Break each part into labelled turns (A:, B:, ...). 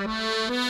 A: เ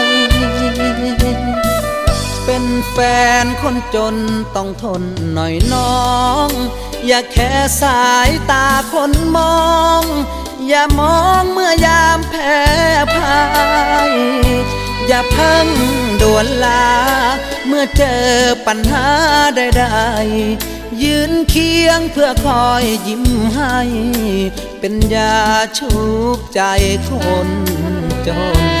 A: เป็นแฟนคนจนต้องทนหน่อยน้อง อย่าแค่สายตาคนมอง อย่ามองเมื่อยามแพ้พ่าย อย่าเพิ่งด่วนลา เมื่อเจอปัญหาใดๆยืนเคียงเพื่อคอยยิ้มให้ เป็นยาชุบใจคนจน